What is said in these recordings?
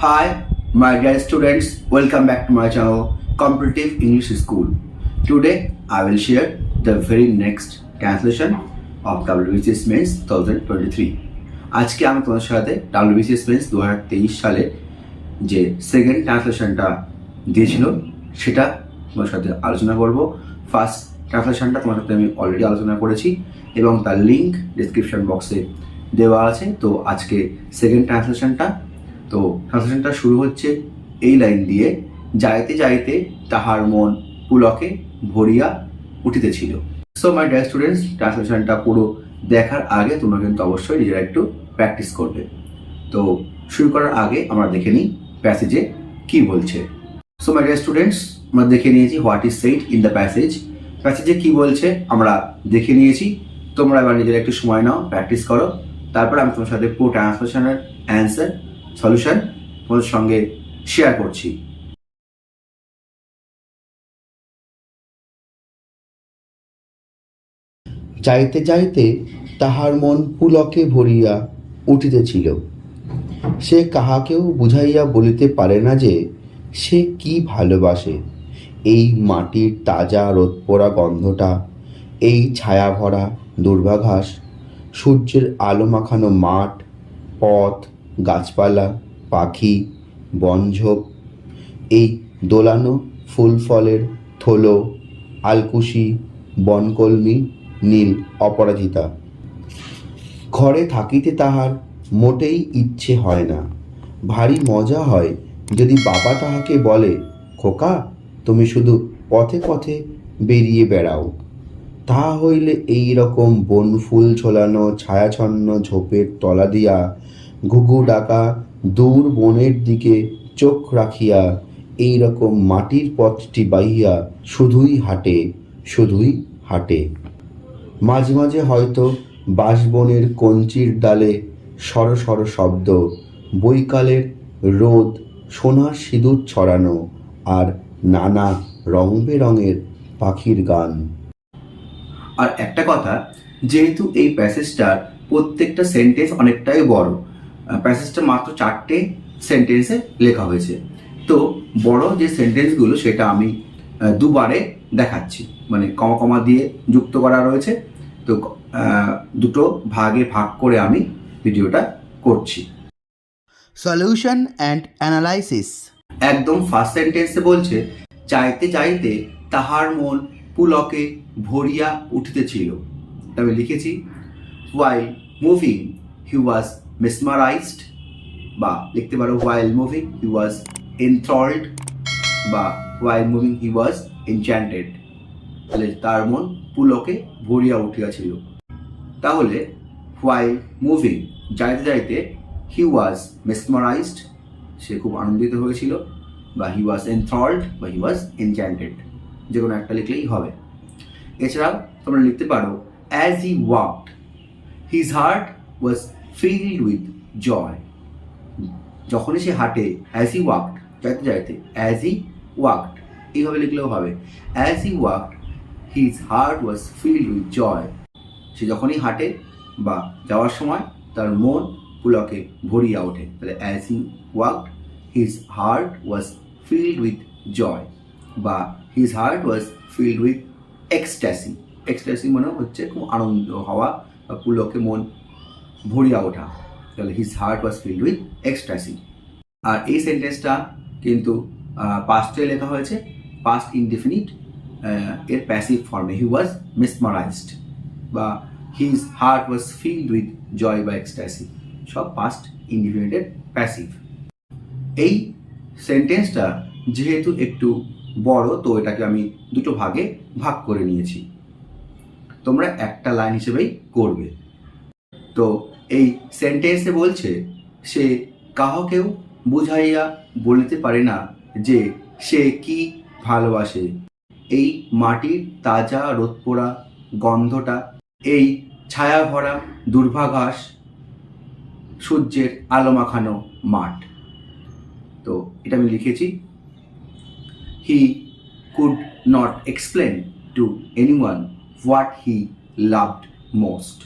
Hi, my dear students, welcome back to my channel Competitive English School. Today, I will share the very next translation of WBCS Mains 2023. আজকে আমি তোমাদের সাথে WBCS Mains 2023 সালে যে second ট্রান্সলেশনটা দিয়েছিল সেটা তোমার সাথে আলোচনা করব ফার্স্ট ট্রান্সলেশনটা তোমার সাথে আমি অলরেডি আলোচনা করেছি এবং তার লিঙ্ক ডিসক্রিপশন বক্সে দেওয়া আছে তো আজকে সেকেন্ড ট্রান্সলেশনটা তো ট্রান্সলেশনটা শুরু হচ্ছে এই লাইন দিয়ে। যাইতে যাইতে তাহার মন পুলকে ভরিয়া উঠিতেছিল। সো মাই ডিয়ার স্টুডেন্টস ট্রান্সলেশনটা পুরো দেখার আগে তোমরা কিন্তু অবশ্যই নিজেরা একটু প্র্যাকটিস করবে। তো শুরু করার আগে আমরা দেখে নিই প্যাসেজে কি বলছে। সো মাই ডিয়ার স্টুডেন্টস আমরা দেখে নিয়েছি what is said in the passage প্যাসেজে কি বলছে আমরা দেখে নিয়েছি। তোমরা এবার নিজেরা একটু সময় নাও প্র্যাকটিস করো। তারপর আমি তোমার সাথে পুরো ট্রান্সলেশনের অ্যান্সার সলিউশন তোমাদের সঙ্গে শেয়ার করছি। যাইতে যাইতে তাহার মন পুলকে ভরিয়া উঠিতেছিল। সে কাহাকেও বুঝাইয়া বলিতে পারে না যে সে কি ভালোবাসে। এই মাটির তাজা রোদ রোদপোড়া গন্ধটা, এই ছায়া ভরা দুর্বাঘাস, সূর্যের আলো মাখানো মাঠ, পথ গাছপালা, পাখি, বনঝোপ, এই দোলানো ফুল ফলের থলো, আলকুশি, বনকলমি, নীল অপরাজিতা। ঘরে থাকিতে তাহার মোটেই ইচ্ছে হয় না। ভারী মজা হয় যদি বাবা তাহাকে বলে, খোকা, তুমি শুধু পথে পথে বেরিয়ে বেড়াও। তাহা হইলে এই রকম বনফুল ঝোলানো, ছায়াছন্ন ঝোপের তলা দিয়া ঘুঘু ডাকা দূর বনের দিকে চোখ রাখিয়া এই রকম মাটির পথটি বাইয়া শুধুই হাঁটে শুধুই হাঁটে। মাঝে মাঝে হয়তো বাঁশবনের কঞ্চির ডালে সর সর শব্দ, বৈকালের রোদ, সোনার সিঁদুর ছড়ানো আর নানা রং বেরঙের পাখির গান। আর একটা কথা, যেহেতু এই প্যাসেজটার প্রত্যেকটা সেন্টেন্স অনেকটাই বড় প্যাসেজটা মাত্র চারটে সেন্টেন্সে লেখা হয়েছে। তো বড় যে সেন্টেন্সগুলো সেটা আমি দুবারে দেখাচ্ছি। মানে কমা কমা দিয়ে যুক্ত করা রয়েছে। তো দুটো ভাগে ভাগ করে আমি ভিডিওটা করছি। সলিউশন অ্যান্ড অ্যানালাইসিস একদম ফার্স্ট সেন্টেন্সে বলছে চাইতে চাইতে তাহার মন পুলকে ভরিয়া উঠিতেছিল। আমি লিখেছি ওয়াইল মুভিং হি ওয়াজ মেসমারাইজড বা লিখতে পারো ওয়াইল মুভিং হি ওয়াজ এনথ্রল্ড বা ওয়াইল মুভিং হি ওয়াজ এনচ্যান্টেড তাহলে তার মন পুলকে ভরিয়া উঠিয়াছিল। তাহলে হোয়াইল মুভিং যাইতে যাইতে হি ওয়াজ মেসমারাইজড সে খুব আনন্দিত হয়েছিল বা হি ওয়াজ এনথ্রল্ড বা হি ওয়াজ এনচ্যান্টেড যে কোনো একটা লিখলেই হবে। এছাড়াও তোমরা লিখতে পারো as he walked his heart was filled with joy যখনই সে হাঁটে অ্যাজ ই ওয়াকড যাইতে যাইতে অ্যাজ ই ওয়াকড এইভাবে লিখলেও হবে as he walked his heart was filled with joy সে যখনই হাঁটে বা যাওয়ার সময়, তার মন পুলকে ভরিয়া ওঠে। তাহলে as he walked his heart was filled with joy বা his heart was filled with ecstasy ecstasy মানে হচ্ছে খুব আনন্দ হওয়া বা পুলকে মন ভরিয়া ওঠা তাহলে his heart was filled with ecstasy আর এই সেন্টেন্সটা কিন্তু পাস্টে লেখা হয়েছে পাস্ট ইনডিফিনিট এর প্যাসিভ ফর্মে হি ওয়াজ মিসমারাইজড বা his heart was filled with joy বা এক্সট্যাসি সব পাস্ট ইনডিফিনিটের প্যাসিভ এই সেন্টেন্সটা যেহেতু একটু বড়, তো এটাকে আমি দুটো ভাগে ভাগ করে নিয়েছি। তোমরা একটা লাইন হিসেবেই করবে। তো এই সেন্টেন্সে বলছে, সে কাহকেও বুঝাইয়া বলিতে পারে না যে সে কি ভালোবাসে। এই মাটির তাজা রোদ রোদপোড়া গন্ধটা, এই ছায়া ভরা দুর্ভাঘাস সূর্যের আলো মাখানো মাঠ। তো এটা আমি লিখেছি। He could not explain to anyone what he loved most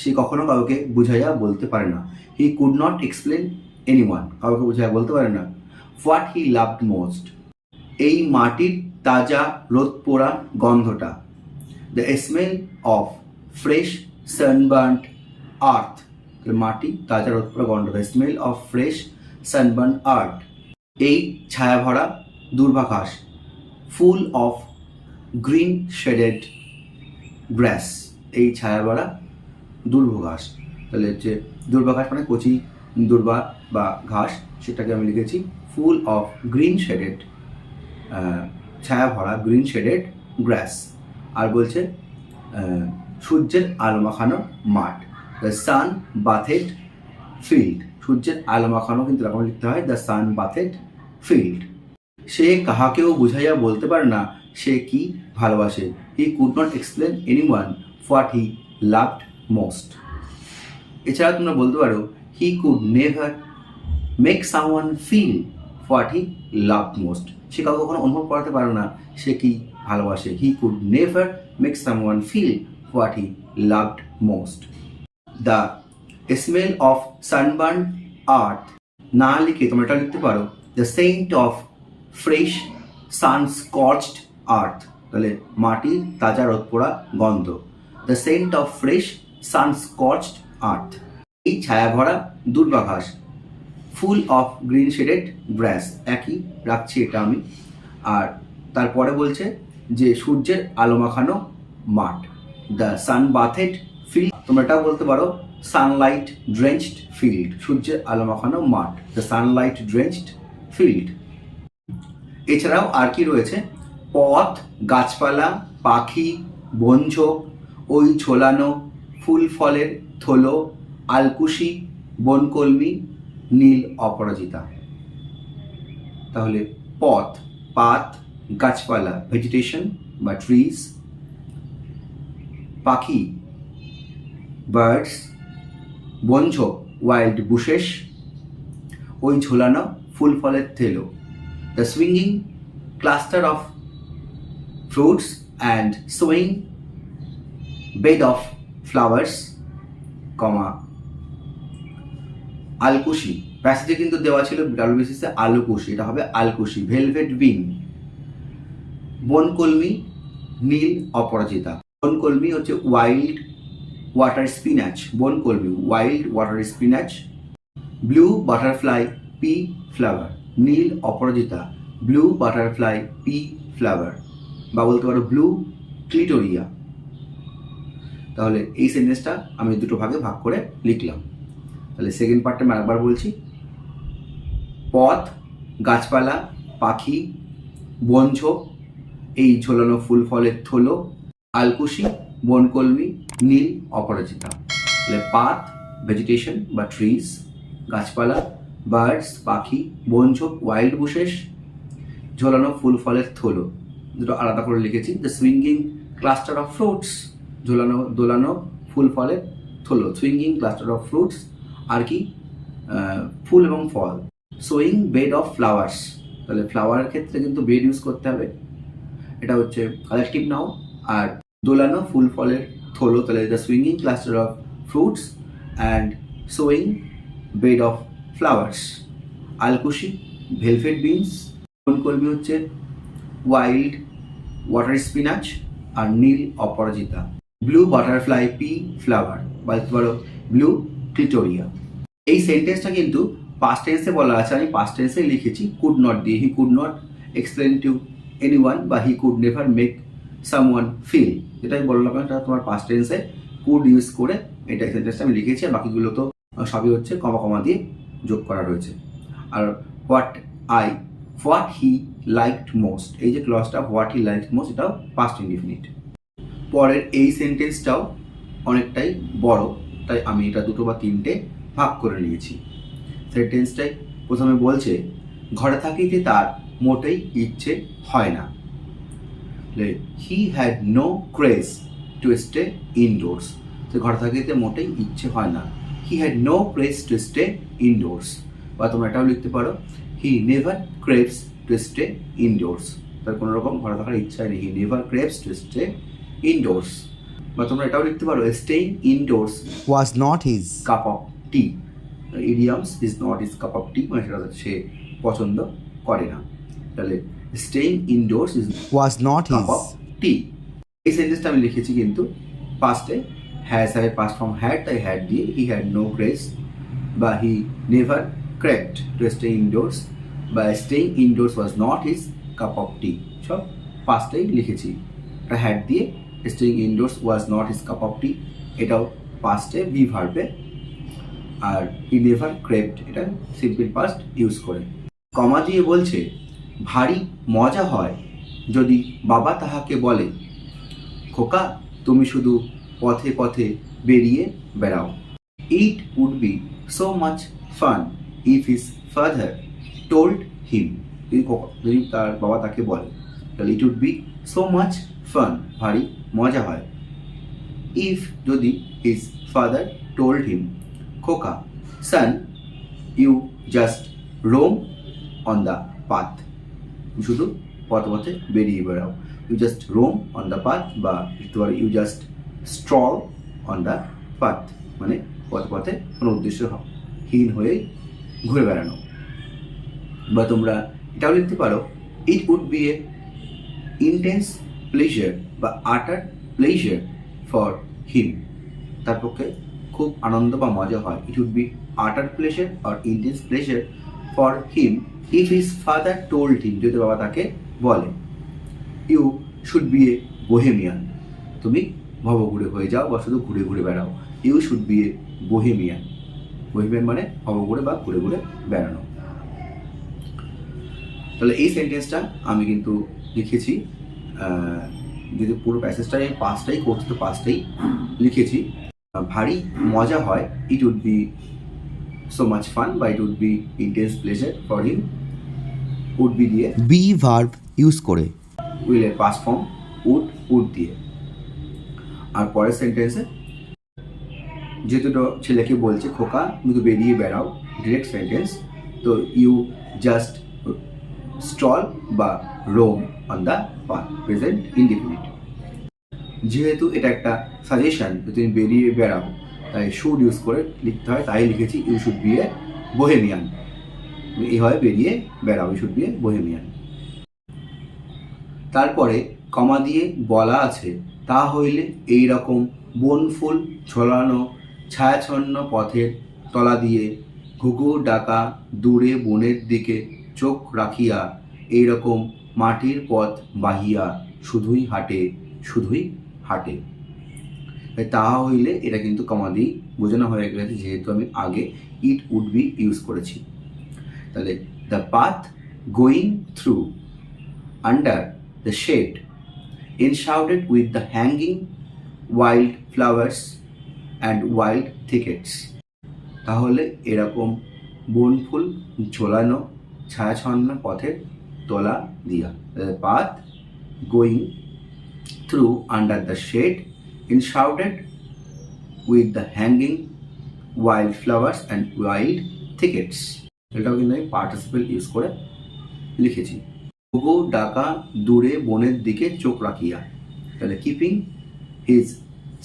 সে কখনো কাউকে বুঝাইয়া বলতে পারে না। He could not explain anyone কাউকে বোঝায় বলতে পারে না। হোয়াট হি লাভড মোস্ট এই মাটির তাজা রোদ পোড়া গন্ধটা। The smell of fresh sunburned earth মাটি তাজা রোদ পোড়া গন্ধ the smell of fresh sunburn earth এই ছায়াভরা দুর্বাঘাস full of green shaded grass এই ছায়াভরা দুর্বাঘাস তাহলে হচ্ছে দুর্বাঘাস মানে কচি, দুর্বা বা ঘাস, সেটাকে আমি লিখেছি ফুল অফ গ্রিন শেডেড ছায়া ভরা গ্রিন শেডেড গ্রাস। আর বলছে সূর্যের আলো মাখানো মাঠ দ্য সান বাথেড ফিল্ড সূর্যের আলো মাখানো কিন্তু এরকম লিখতে হয় দ্য সান বাথেড ফিল্ড সে কাহাকেও বুঝাইয়া বলতে পারে না, সে কি ভালোবাসে। He could not explain anyone he loved most এছাড়া তোমরা বলতে পারো he could never make someone feel what he love most সে কাউকে কখনো অনুভব করাতে পারে না, সে কি ভালোবাসে। He could never make someone feel what he loved most the smell of sunburn earth না লিখে তোমরা এটা লিখতে পারো the scent of fresh sunscorched earth তাহলে মাটির তাজা রোদ পোড়া গন্ধ। The scent of fresh sunscorched earth এই ছায়া ভরা দুর্বাঘাস ফুল অফ গ্রিন শেডেড একই রাখছি এটা আমি। আর তারপরে বলছে যে সূর্যের আলো মাখানো মাঠ। দ্য সান বাথেড ফিল্ড তোমরা এটাও বলতে পারো সানলাইট ড্রেঞ্চড ফিল্ড সূর্যের আলো মাখানো মাঠ। দ্য সানলাইট ড্রেঞ্চড ফিল্ড এছাড়াও আর কি রয়েছে? পথ, গাছপালা, পাখি, বনঝোপ, ওই ঝোলানো ফুল ফলের থলো আলকুশি, বনকলমি, নীল অপরাজিতা। তাহলে পথ, পাত, গাছপালা ভেজিটেশন বা ট্রিজ পাখি বার্ডস বনঝোপ ওয়াইল্ড বুশেস ওই ঝোলানো ফুল ফলের থেলো the swinging cluster of fruits and swing bed of flowers, comma, আলকুশি। প্যাসেজে কিন্তু দেওয়া ছিল ডাব্লিউবিসিসে আলুকুশি, এটা হবে আলকুশি, ভেলভেট বিং বনকলমি, নীল অপরাজিতা। বনকলমি হচ্ছে wild water spinach বনকলমি wild water spinach blue butterfly pea flower নীল অপরাজিতা ব্লু বাটারফ্লাই পি ফ্লাওয়ার বা বলতে পারো ব্লু ক্লিটোরিয়া তাহলে এই সেন্টেন্সটা আমি দুটো ভাগে ভাগ করে লিখলাম। তাহলে সেকেন্ড পার্টটা আমি আরেকবার বলছি। পথ, গাছপালা, পাখি বনঝোপ এই ঝোলানো ফুল ফলের থলো, আলকুশি, বনকলমি, নীল, অপরাজিতা। তাহলে পাত ভেজিটেশন বা ট্রিজ গাছপালা বার্ডস পাখি বনঝোপ ওয়াইল্ড বুশেস ঝোলানো ফুল ফলের থলো। দুটো আলাদা করে লিখেছি। The swinging cluster of fruits ঝোলানো, দোলানো, ফুল ফলের থলো সুইঙ্গিং ক্লাস্টার অফ ফ্রুটস আর কি ফুল এবং ফল। সোয়িং বেড অফ ফ্লাওয়ার্স তাহলে ফ্লাওয়ারের ক্ষেত্রে কিন্তু বেড ইউজ করতে হবে। এটা হচ্ছে কালেকটিভ নাও আর দোলানো, ফুল ফলের থলো, তাহলে the swinging cluster of fruits and swaying bed of flowers আলকুশি, velvet beans কলমি হচ্ছে? ওয়াইল্ড ওয়াটার স্পিনাচ আর নীল অপরাজিতা। ব্লু বাটারফ্লাই পি ফ্লাওয়ার বলতে পারো ব্লু ক্লিটোরিয়া এই সেন্টেন্সটা কিন্তু পাস্ট টেন্সে বলা আছে, আমি পাস্ট টেন্সে লিখেছি। কুড নট দিয়ে he could not explain to anyone বা he could never make someone feel যেটাই বললাম এটা তোমার পাস্ট টেন্সে কুড ইউজ করে এটা সেন্টেন্সটা আমি লিখেছি আর বাকিগুলো তো সবই হচ্ছে কমা কমা দিয়ে যোগ করা রয়েছে। আর what I what he liked most এই যে ক্লসটা হোয়াট হি লাইকড মোস্ট এটাও পাস্ট ইনডিফিনিট পরের এই সেন্টেন্সটাও অনেকটাই বড়, তাই আমি এটা দুটো বা তিনটে ভাগ করে নিয়েছি। সেন্টেন্সটাই প্রথমে বলছে, ঘরে থাকিতে তার মোটেই ইচ্ছে হয় না। He had no craze to stay indoors তো ঘরে থাকিতে মোটেই ইচ্ছে হয় না। He had no craze to stay indoors বা তোমরা এটাও লিখতে পারো he never craves to stay indoors তার কোনো রকম ঘরে থাকার ইচ্ছা নেই। He never craves to stay indoors বা তোমরা এটাও লিখতে পারো staying indoors was not his. Cup of tea idioms is not is cup of tea মানে সেটা সে পছন্দ করে না। তাহলে staying indoors is Was not cup of. Tea এই সেন্টেন্সটা আমি লিখেছি কিন্তু পাস্টে has have past from had তাই হ্যাড দিয়ে হি হ্যাড নো গ্রেস বা he never craved to stay indoors বা staying indoors was not his cup of tea সব পাস্টেই লিখেছি। হ্যাড দিয়ে staying indoors was not his cup of tea এটাও পাস্টে বি ভার্বে আর ই নেভার ক্রেপ্ট এটা সিম্পল পাস্ট ইউজ করে। কমা দিয়ে বলছে, ভারী মজা হয় যদি বাবা তাহাকে বলে, খোকা, তুমি শুধু পথে পথে বেরিয়ে বেড়াও। It would be so much fun if his father told him যদি তার বাবা তাকে বলে, তাহলে it would be so much fun ভারী মজা হয়। ইফ যদি হিজ ফাদার টোল্ড হিম খোকা son you just roam on the path শুধু পথে পথে বেরিয়ে বেড়াও। You just roam on the path বা লিখতে you just stroll on the path মানে পথে পথে কোনো উদ্দেশ্য হীন হয়ে ঘুরে বেড়ানো। বা তোমরা এটাও লিখতে পারো it would be a intense pleasure বা আটার প্লেজার ফর হিম তার পক্ষে খুব আনন্দ বা মজা হয়। It would be utter pleasure R intense pleasure for him if his father told him যদি বাবা তাকে বলে। You should be a bohemian তুমি ভবঘুরে হয়ে যাও বা শুধু ঘুরে ঘুরে বেড়াও। You should be a bohemian bohemian মানে ভবঘুরে বা ঘুরে ঘুরে বেড়ানো। তাহলে এই সেন্টেন্সটা আমি কিন্তু লিখেছি। যদি পুরো প্যাসেজটাই আমি পাঁচটাই করছি তো পাঁচটাই লিখেছি। ভারী মজা হয়। It would be so much fun বা it would be intense pleasure for him would be দিয়ে বি verb use করে। উইলের পাস ফর্ম উড উড দিয়ে আর পরের সেন্টেন্সে যে দুটো ছেলেকে বলছে খোকা তুমি তো বেরিয়ে বেড়াও। ডিরেক্ট সেন্টেন্স তো ইউ জাস্ট স্টল বা roam on the present indefinite যেহেতু এটা একটা সাজেশন তুমি বেরিয়ে বেড়াও, তাই শুড ইউজ করে লিখতে হয়, তাই লিখেছি you should be a bohemian এইভাবে বেরিয়ে বেড়াও you should be a bohemian তারপরে কমা দিয়ে বলা আছে, তা হইলে এই রকম বনফুল ঝোলানো ছায়াছন্ন পথের তলা দিয়ে ঘুঘু ডাকা দূরে বনের দিকে চোখ রাখিয়া এই রকম মাটির পথ বাহিয়া শুধুই হাটে শুধুই হাটে তাহা হইলে এটা কিন্তু কমা দিয়ে বোঝানো হয়ে গেছে যেহেতু আমি আগে ইট উড বি ইউজ করেছি তাহলে the path going through under the shade, enshrouded with the hanging wild flowers and wild thickets. তাহলে এরকম বনফুল ঝোলানো ছায়াছন্ন পথের তলা দিয়া। Path going through under the shade in enshrouded with the hanging wild flowers and wild thickets এটাও কিন্তু আমি পার্টিসিপেল ইউজ করে লিখেছি। ঘুঘু ডাকা দূরে বনের দিকে চোখ রাখিয়া। তাহলে keeping his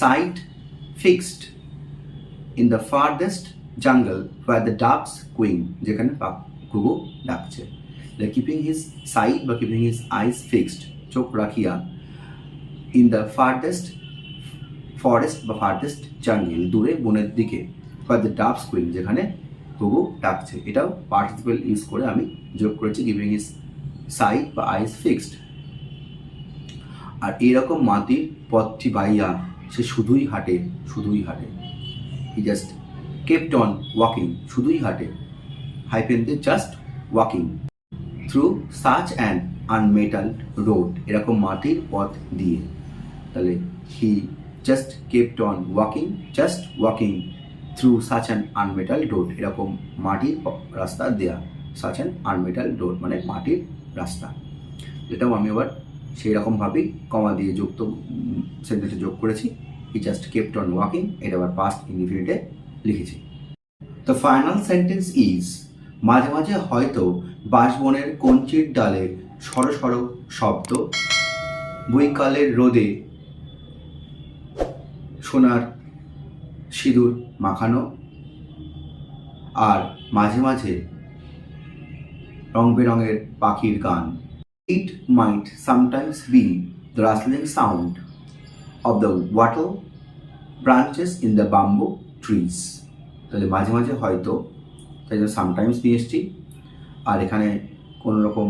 sight fixed in the farthest jungle where the doves cooing যেখানে ঘুঘু ডাকছে। তাহলে কিপিং হিজ সাইট বা কিপিং হিজ আইস ফিক্সড চোখ রাখিয়া ইন দ্য ফার্দেস্ট ফরেস্ট বা ফার্দেস্ট জঙ্গল দূরে বনের দিকে ওয়ার দ্য ডাকস কুইং যেখানে ঘুঘু ডাকছে। এটাও পার্টিসিপেল ইউজ করে আমি যোগ করেছি গিভিং হিজ সাইড বা আইস ফিক্সড আর এরকম মাটির পথটি বাইয়া সে শুধুই হাঁটে শুধুই হাঁটে। He just kept on walking শুধুই হাঁটে। হাইপেন দিয়ে just walking through such an unmetalled road এরকম মাটির পথ দিয়ে। তাহলে he just kept on walking just walking through such an unmetalled road এরকম মাটির রাস্তা দেয়া সাচ অ্যান্ড আনমেটাল রোড মানে মাটির রাস্তা। যেটাও আমি আবার সেই রকমভাবেই কমা দিয়ে যুক্ত সেন্টেন্সে যোগ করেছি। He just kept on walking এটা আবার পাস্ট ইনডিফিনিটে লিখেছি। দ্য ফাইনাল সেন্টেন্স ইজ মাঝে মাঝে হয়তো বাঁশবনের কঞ্চির ডালে সর সর শব্দ, বৈকালের রোদে সোনার সিঁদুর মাখানো, আর মাঝে মাঝে রং বেরঙের পাখির গান। It might sometimes be the rustling sound of the wattle branches in the bamboo trees তাহলে মাঝে মাঝে হয়তো তাই জন্য সামটাইমস নিয়ে এসছি আর এখানে কোনো রকম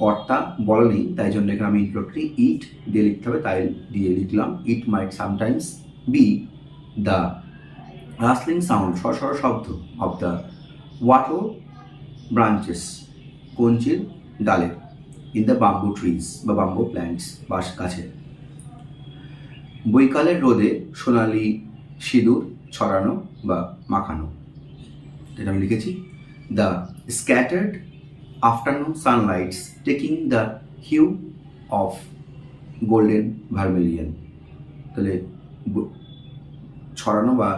কর্তা বলা নেই, তাই জন্য এখানে আমি ইনক্লুডটি ইট দিয়ে লিখতে হবে, তাই দিয়ে লিখলাম it might sometimes be the rustling sound সরসর শব্দ অফ দ্য ওয়াটল ব্রাঞ্চেস কঞ্চির ডালে ইন দ্য বাম্বু ট্রিজ বা বাম্বু প্ল্যান্টস বাস গাছের বৈকালের রোদে সোনালি সিঁদুর ছড়ানো বা মাখানো। এটা আমি লিখেছি the scattered afternoon sunlights taking the hue of golden vermilion তাহলে ছড়ানো বা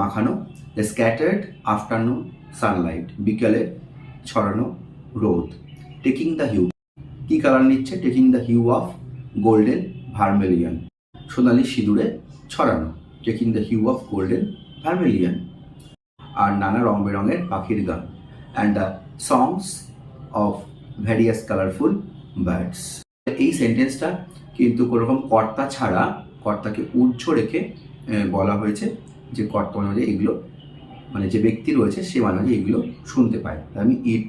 মাখানো দ্য স্ক্যাটার্ড আফটারনুন সানলাইট বিকেলের ছড়ানো রোদ টেকিং দ্য হিউ কি কালার নিচ্ছে? Taking the hue of golden vermilion সোনালি সিঁদুরে ছড়ানো taking the hue of golden vermilion আর নানা রং বেরঙের পাখির গান and the songs of various colourful birds এই সেন্টেন্সটা কিন্তু কোনোরকম কর্তা ছাড়া কর্তাকে উজ্জ রেখে বলা হয়েছে যে কর্তা মাঝে এগুলো মানে যে ব্যক্তি রয়েছে সে মাঝে এগুলো শুনতে পায়। আমি ইট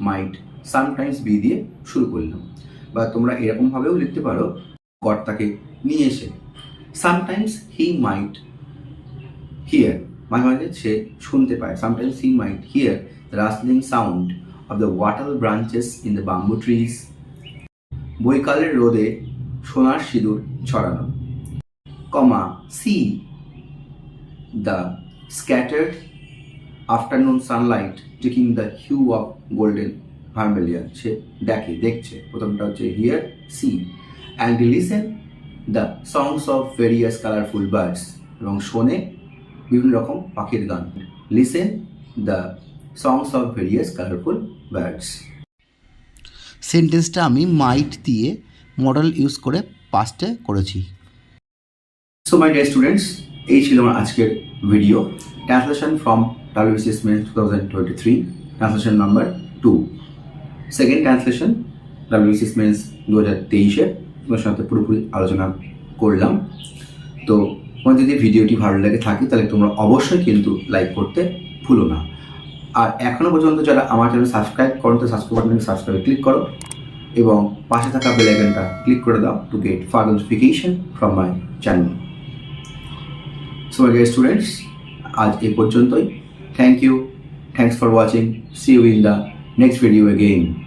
মাইট সামটাইমস বি দিয়ে শুরু করলাম। বা তোমরা এরকমভাবেও লিখতে পারো, কর্তাকে নিয়ে এসে। সামটাইমস হি মাইট হিয়ার মাঝে মাঝে সে শুনতে পায়। Sometimes he might hear the rustling sound of the water branches in the bamboo trees বৈকালের রোদে সোনার সিঁদুর ছড়ানো। Comma, see the scattered afternoon sunlight taking the hue of golden vermilion সে দেখে, দেখছে। প্রথমটা হচ্ছে hear see and listen the songs of various colourful birds এবং শোনে বিভিন্ন রকম পাখির গান। Listen the songs of various colourful birds সেন্টেন্সটা আমি মাইট দিয়ে মডেল ইউজ করে পাস্টে করেছি। সো মাই ডিয়ার স্টুডেন্টস এই ছিল আমার আজকের video translation from WBCS mains two thousand twenty three translation number two second translation WBCS mains দু হাজার তেইশে তোমার সাথে পুরোপুরি আলোচনা করলাম। তো তোমার যদি ভিডিওটি ভালো লেগে থাকে, তাহলে তোমরা অবশ্যই কিন্তু লাইক করতে ভুলো না। আর এখনও পর্যন্ত যারা আমার চ্যানেল সাবস্ক্রাইব করো তো সাবস্ক্রাইব বাটনে সাবস্ক্রাইবে ক্লিক করো এবং পাশে থাকা বেল আইকনটা ক্লিক করে দাও to get further notification from my channel so my students আজ এ পর্যন্তই। Thank you thanks for watching see you in the next video again